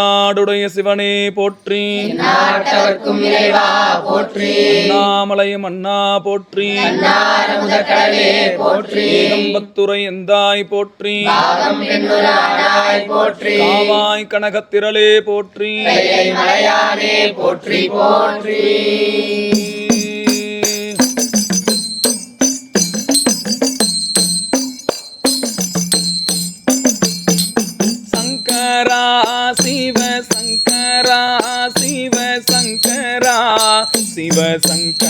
நாடுடைய சிவனே போற்றி. நாட்டவர்க்கும் இறைவா போற்றி. நாமலையும் அண்ணா போற்றி. கடலே போற்றி. கம்பத்துறை எந்தாய் போற்றி. போற்றி. காவாய் கனகத்திரளே போற்றி. போற்றி போற்றி. ಸಂಕ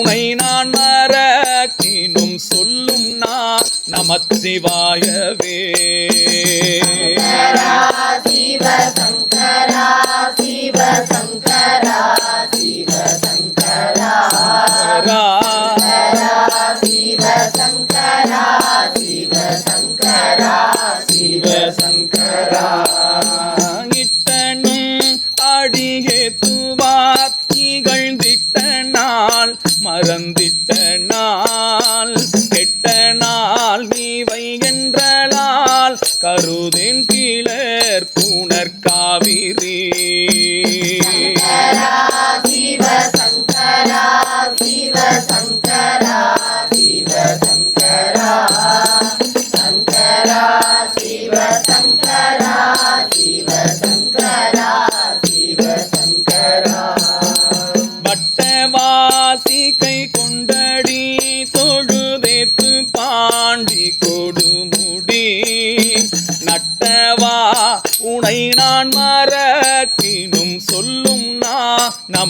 உனை நான் மறக்கினும் சொல்லும் நான் நமச்சிவாயவே. சிவசங்கரா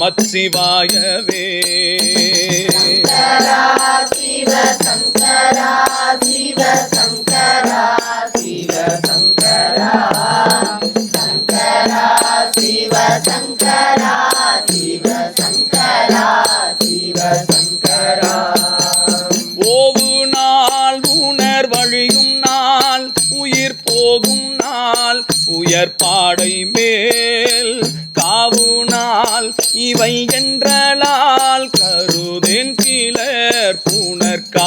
நமச்சிவாயவே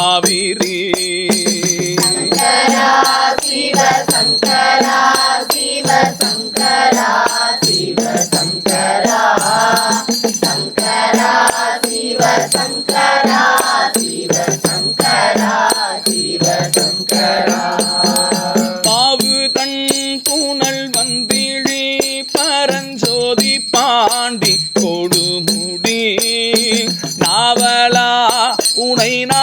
காவிரி பாவு தன் தூணல் வந்திழி பரஞ்சோதி பாண்டி கொடுமுடி. நாவலா உனை நான்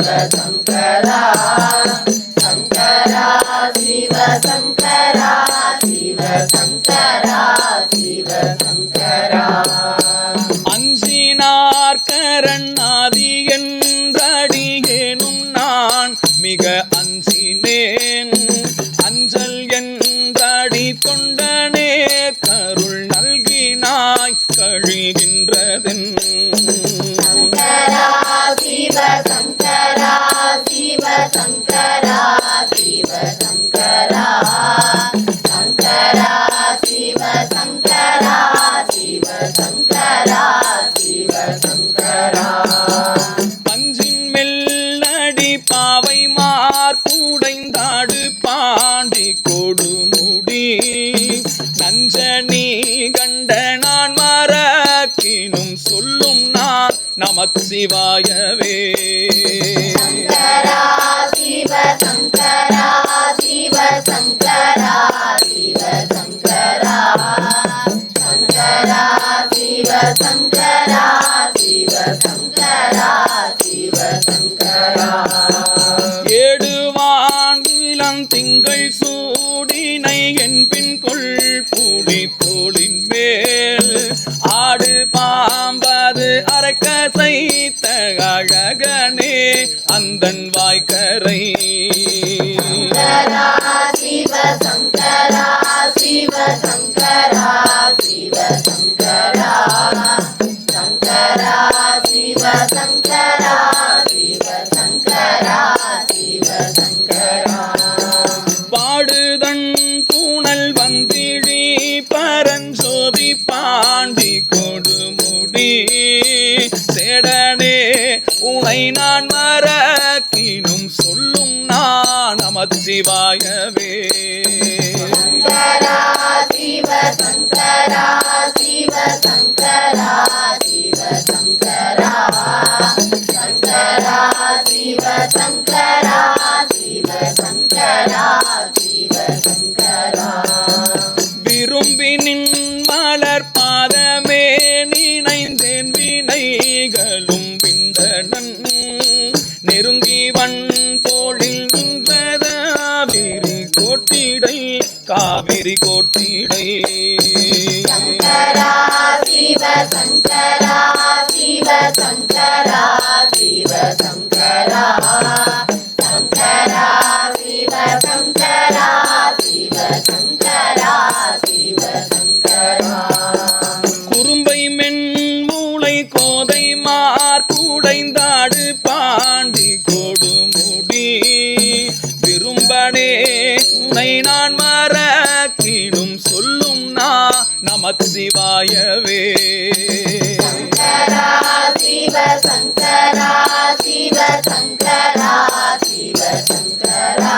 சிவ சங்கரா சங்கரா சிவ சங்கரா சிவ சங்கரா சிவ சங்கரா அஞ்சினார் கரணாதி என்றடியேனும் நான் மிக அஞ்சினேன். அஞ்சல் என்றடி தொண்டனே கருள் நல்கினாய் கழிகின்றதென். சங்கரா சிவ சங்கரா சங்கரா சிவ சங்கரா சிவ சங்கரா சிவ சங்கரா பஞ்சின் மெல்லடி பாவை பாண்டி கொடுமுடி. நஞ்சனி மறக்கினும் சொல்லும் நான் சங்கரா சிவ சங்கரா சிவ சங்கரா சிவ சங்கரா சங்கரா சிவ சங்கரா சிவ சங்கரா சிவ சங்கரா ஏடுவான் திங்கள் சூடினை கொள் தோளின் மேல். ஆடு பாம்பது அரைக்கசைத்த நான் மறக்கினும் சொல்லும் நான் நமது சிவாயவே சிவ சங்கரா சிவ சங்கரா சங்கரா சிவ சங்கரா சிவ சங்கரா சங்கரா சிவ சங்கரா சிவ சங்கரா சிவ சங்கரா குறும்பை மென் மூளை கோதை மார் கூடைந்தாடு பாண்டி கொடுமுடி. விரும்பனே உன்னை நான் சிவாயவே நமச்சிவாயவே சங்கரா சிவ சங்கரா சிவ சங்கரா சிவ சங்கரா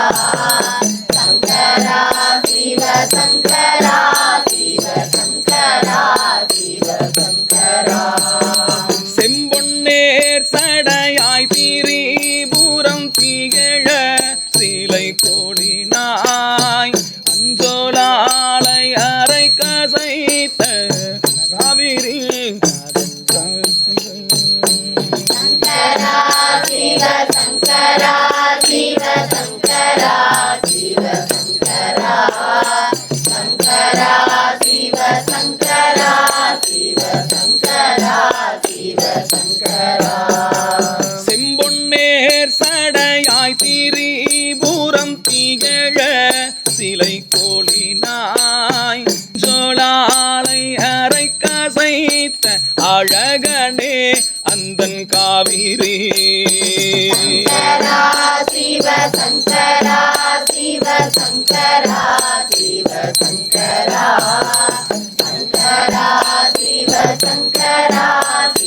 சங்கரா சிவ சங்கரா சிவ சங்கரா சிவ சங்கரா செம்பொன்னேர் சடையாய் திரிபுரம் திகழ சிலை சங்கரா சிவ சங்கரா சிவ சங்கரா சங்கரா சிவ சங்கரா சிவ சங்கரா சிவ சங்கரா செம்பொன்னேர் சடையாய் திரிபுரம் திகழ சிலை கோலினாய் ஜோலாலை அரை கசைத்த அழகனே அந்தன் காவிரி. சங்கரா சிவ சங்கரா சங்கரா சிவ சங்கரா சிவ சங்கரா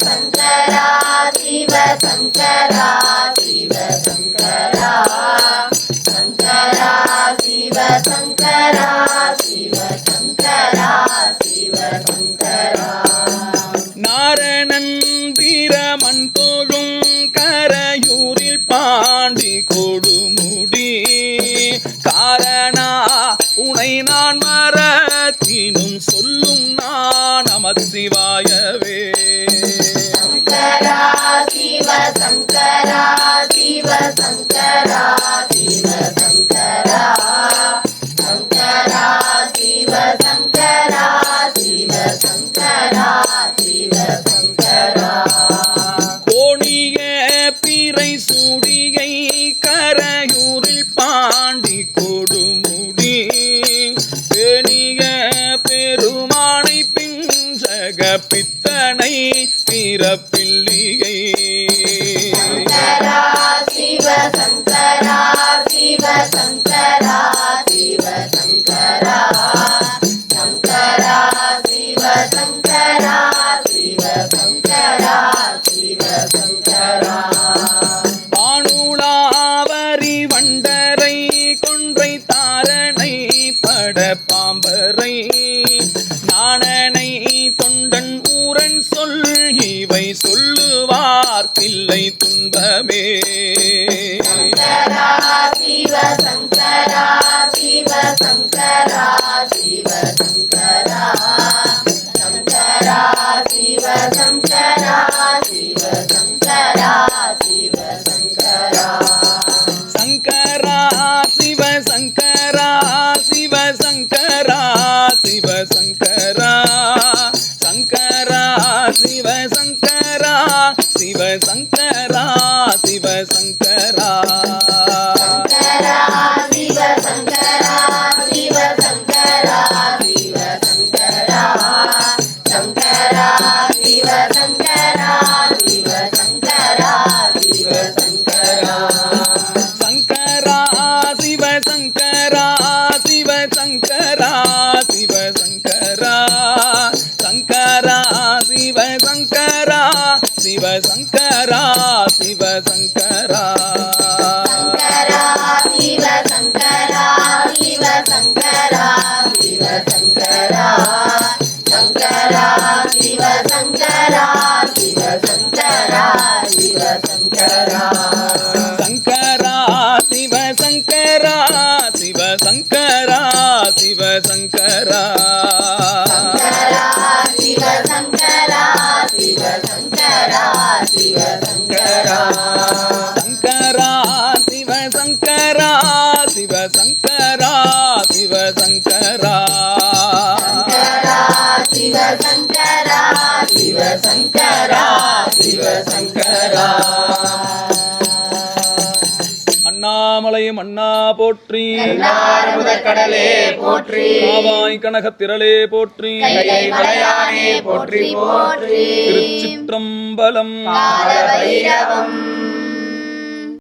சங்கரா சிவ சங்கரா சிவ சங்கரா காரணா உனை நான் மரத்தினும் சொல்லும் நான் நம சிவாய. பிறப்பு சிவசங்கரா அண்ணா போற்றி. கடலே போற்றி. ஆவாய் கனகத்திரளே போற்றி. போற்றி திருச்சிற்றம்பலம்.